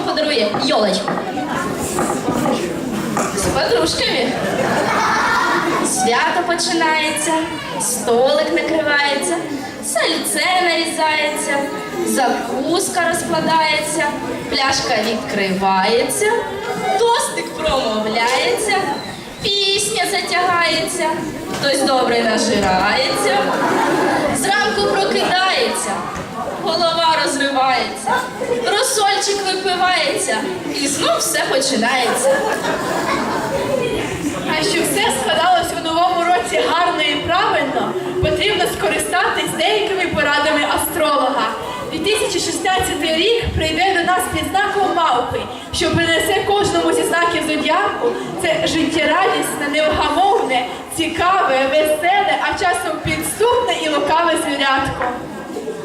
вам подарує йолочку. З подружками. Свято починається, столик накривається, сальце нарізається, закуска розкладається, пляшка відкривається, тостик промовляється, пісня затягається, хтось добре нажирається, зранку прокидається, розсольчик і знов все починається. А щоб все складалось у новому році гарно і правильно, потрібно скористатись деякими порадами астролога. 2016 рік прийде до нас під знаком мавпи, що принесе кожному зі знаків зодіаку це життєрадісне, невгамовне, цікаве, веселе, а часом підступне і лукаве звірятко.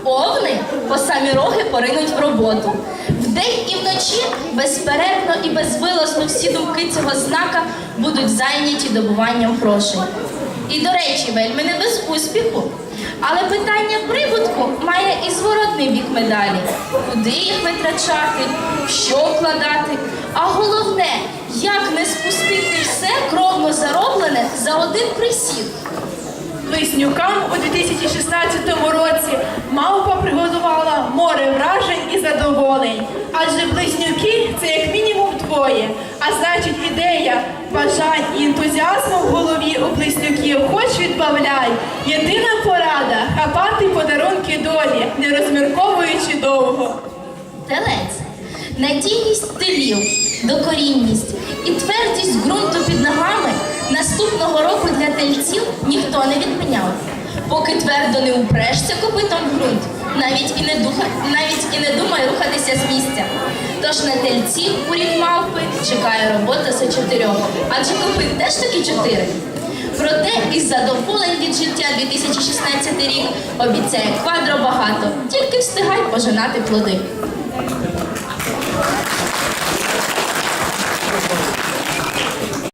Овни по самі роги поринуть в роботу. Вдень і вночі безперервно і безвилазно всі думки цього знака будуть зайняті добуванням грошей. І, до речі, вельми не без успіху. Але питання прибутку має і зворотний бік медалі. Куди їх витрачати, що вкладати, а головне, як не спустити все кровно зароблене за один присід. Близнюкам у 2016 році мавпа приготувала і. Адже близнюки це як мінімум двоє. А значить, ідея, бажань і ентузіазму в голові у близнюків хоч відбавляй. Єдина порада хапати подарунки долі, не розмірковуючи довго. Телець. Надійність тилів, докорінність і твердість ґрунту під ногами наступного року для тельців ніхто не відміняв. Поки твердо не упрешся копитом ґрунт, навіть і не духа, навіть і не чекає робота за чотирьох, адже купив теж таки чотири. Проте із задоволень від життя 2016 рік обіцяє квадро багато, тільки встигай пожинати плоди.